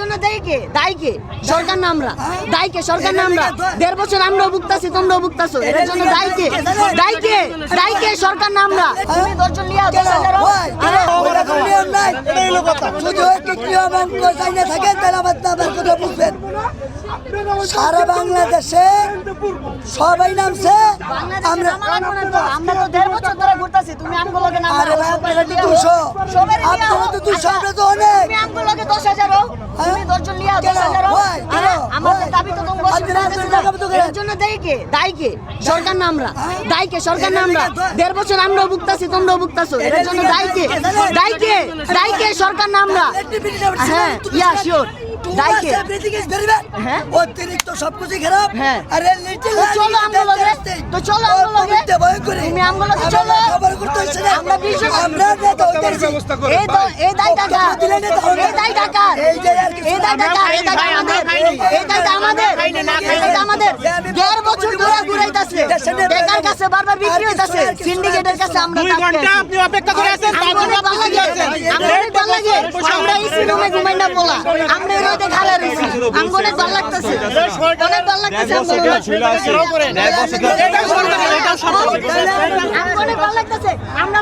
জন্য সরকার নামরা সরকার নামরা দেড় বছর আমরা ভুগতাছি তোমরাও ভুগতাছো। এটার জন্য কে সরকার না তুমি দশজন লিয়া সারা বাংলাদেশে সবাই নামছে। আমরা তো। দেড় বছর ধরে তুমি আমরা তো অনেক। এর জন্য দায়ী কে? দায়ী কে? সরকার না আমরা। দায়ী কে? সরকার না আমরা। দেড় বছর আমরাও ভুগতাছি তোমরাও ভুগতাছো। এটার জন্য দায়ী কে? দায়ী কে? দায়ী কে? সরকার না আমরা। হ্যাঁ ইয়া শিওর কে? হ্যাঁ? অতিরিক্ত সবকিছু খারাপ। হ্যাঁ। আরে লিটল তো চলো তো চলো আমগুলোকে তুমি আমগুলোকে চলো। খবর করতে হচ্ছে না। আমরা বিশ- আমরা নেতা হইতেছি এই তো এই দায় টাকা। দিলে নেতা এই দায় টাকা। এই যে আর কিছু এই দায় টাকা। এই দায় আমাদের। এই দায় আমাদের। এই দায় আমাদের দেড় বছর ধরে ঘুরাইতাছে। বেকার কাছে বারবার বিক্রি হইতাছে। সিন্ডিকেটের কাছে আমরা দুই ঘণ্টা আপনি অপেক্ষা করে আছেন আমরা ভালো লাগে আমরা অনেক ভালো লাগে আমরা এসি রুমে ঘুমাই না বলা আমরা এই রোদে খাড়া রইছি। আমগো অনেক ভালো লাগতেছে অনেক ভালো লাগতেছে আমগো অনেক ভালো লাগতেছে। আমরা